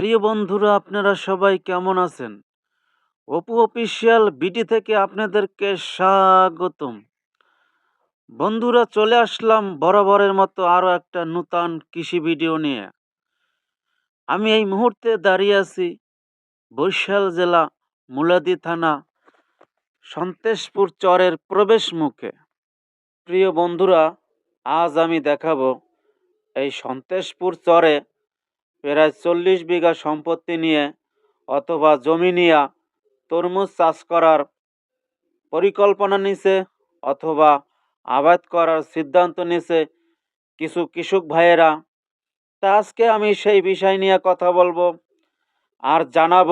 প্রিয় বন্ধুরা, আপনারা সবাই কেমন আছেন? অপু অফিসিয়াল বিটি থেকে আপনাদেরকে স্বাগতম। বন্ধুরা, চলে আসলাম বরাবরের মতো আরও একটা নূতন কৃষি ভিডিও নিয়ে। আমি এই মুহূর্তে দাঁড়িয়ে আছি বরিশাল জেলা মুলাদি থানা, সন্তেশপুর চরের প্রবেশ মুখে। প্রিয় বন্ধুরা, আজ আমি দেখাবো এই সন্তেশপুর চরে প্রায় চল্লিশ বিঘা সম্পত্তি নিয়ে অথবা জমি নিয়ে তরমুজ চাষ করার পরিকল্পনা নিছে অথবা আবাদ করার সিদ্ধান্ত নিছে কিছু কৃষক ভাইয়েরা। তা আজকে আমি সেই বিষয় নিয়ে কথা বলব আর জানাব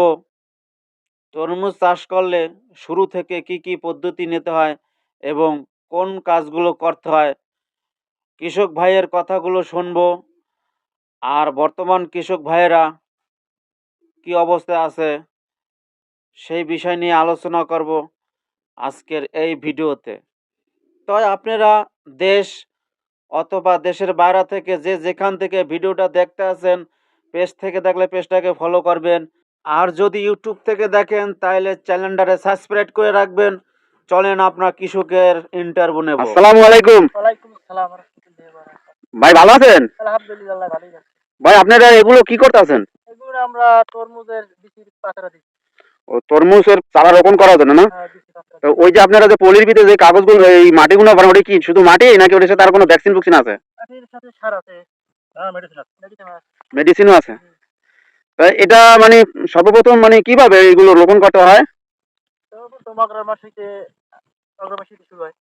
তরমুজ চাষ করলে শুরু থেকে কি কি পদ্ধতি নিতে হয় এবং কোন কাজগুলো করতে হয়। কৃষক ভাইয়ের কথাগুলো শুনব। আর বর্তমান কৃষক ভাইয়েরা কি অবস্থায় আছে সেই বিষয় নিয়ে আলোচনা করব আজকের এই ভিডিওতে। তাই আপনারা দেশ অথবা দেশের বাইরে থেকে যে যেখান থেকে ভিডিওটা দেখতে আছেন পেজ থেকে দেখলে পেজটাকে ফলো করবেন। আর যদি ইউটিউব থেকে দেখেন তাহলে চ্যানেলটারে সাবস্ক্রাইব করে রাখবেন। চলেন আপনার কৃষকের ইন্টারভিউ নেব। আসসালামু আলাইকুম। ওয়ালাইকুম আসসালাম। ভাই ভালো আছেন? আলহামদুলিল্লাহ ভালোই আছে। ভাই আপনারা এগুলো কি করতেছেন? এগুলো আমরা তরমুজের বিচির পাতাটা দিচ্ছি। ও তরমুজের চারা রোপণ করার জন্য না হ্যাঁ, তো ওই যে আপনারা যে পলির ভিতরে যে কাগজগুলো এই মাটিগুলো বানান ওটা কি শুধু মাটি নাকি ওটার সাথে আর কোনো ভ্যাকসিন ভ্যাকসিন আছে? সাথে সার আছে। হ্যাঁ মেডিসিন আছে। মেডিসিনও আছে। তা এটা মানে সর্বপ্রথম মানে কীভাবে এগুলো রোপণ করতে হয়? শুরু হয়।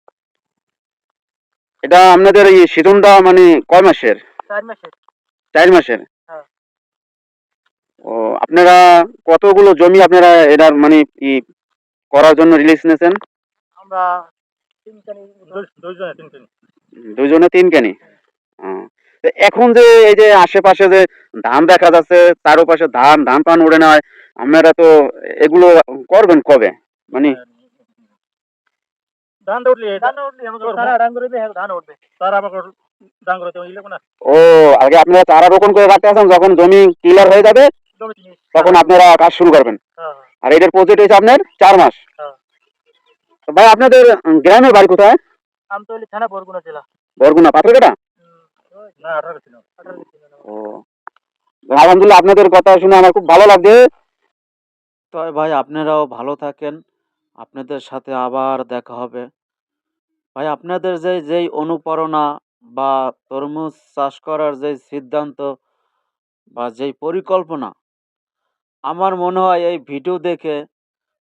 এটা আপনাদের এই সিজনটা মানে কয় মাসের? চার মাসে চার মাসের? হ্যাঁ। ও আপনারা কতগুলো জমি আপনারা এটার মানে ই করার জন্য রিলিজ নিয়েছেন? আমরা দুজনে তিন কেনি এখন যে এই যে আশেপাশে যে ধান দেখা যাচ্ছে চারপাশে ধান ধান পান উড়ে নেয় আপনারা তো এগুলো করবেন কবে? মানে ধান উঠলে ধান উঠলে ধান উঠবে। সারা আমাকে ও আগে আপনারা চারা রোপণ করে রাখতে আছেন যখন জমি ক্লিয়ার হয়ে যাবে তখন আপনারা কাজ শুরু করবেন। হ্যাঁ আর এটার প্রজেক্ট হয়েছে আপনার চার মাস। হ্যাঁ। তো ভাই আপনাদের গ্রামের বাড়ি কোথায়? আমতলি থানা বরগুনা জেলা। বরগুনা পাথরঘাটা? ও। আলহামদুলিল্লাহ আপনাদের কথা শুনে আমার খুব ভালো লাগছে। তো ভাই আপনারাও ভালো থাকেন। আপনাদের সাথে আবার দেখা হবে। ভাই আপনাদের যে যেই অনুপ্রেরণা বা তরমুজ চাষ করার যে সিদ্ধান্ত বা যেই পরিকল্পনা, আমার মনে হয় এই ভিডিও দেখে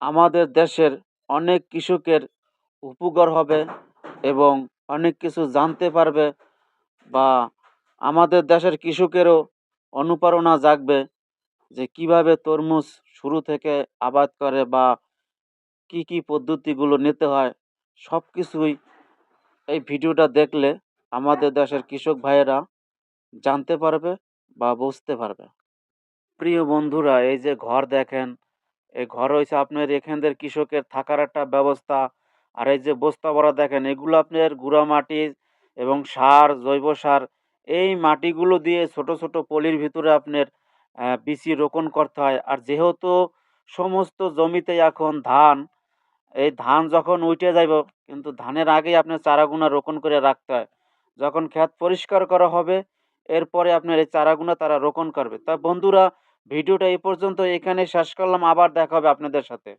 আমাদের দেশের অনেক কৃষকের উপকার হবে এবং অনেক কিছু জানতে পারবে বা আমাদের দেশের কৃষকেরও অনুপ্রেরণা জাগবে যে কীভাবে তরমুজ শুরু থেকে আবাদ করে বা কি কি পদ্ধতিগুলো নিতে হয় সব কিছুই এই ভিডিওটা দেখলে আমাদের দেশের কৃষক ভাইয়েরা জানতে পারবে বা বুঝতে পারবে। প্রিয় বন্ধুরা, এই যে ঘর দেখেন, এই ঘর হয়েছে আপনার এখানদের কৃষকের থাকার একটা ব্যবস্থা। আর এই যে বস্তা ভরা দেখেন, এগুলো আপনার গুঁড়া মাটি এবং সার, জৈব সার, এই মাটিগুলো দিয়ে ছোট ছোট পলির ভিতরে আপনার বিচি রোপণ করতে হয়। আর যেহেতু সমস্ত জমিতে এখন ধান, এই ধান যখন উঠে যাইব, কিন্তু ধানের আগেই আপনার চারাগুনা রোপণ করে রাখতে হয়। যখন ক্ষেত পরিষ্কার করা হবে, এরপরে আপনার এই চারাগুলো তারা রোপণ করবে। তা বন্ধুরা, ভিডিওটা এই পর্যন্ত এখানে শেষ করলাম। আবার দেখা হবে আপনাদের সাথে।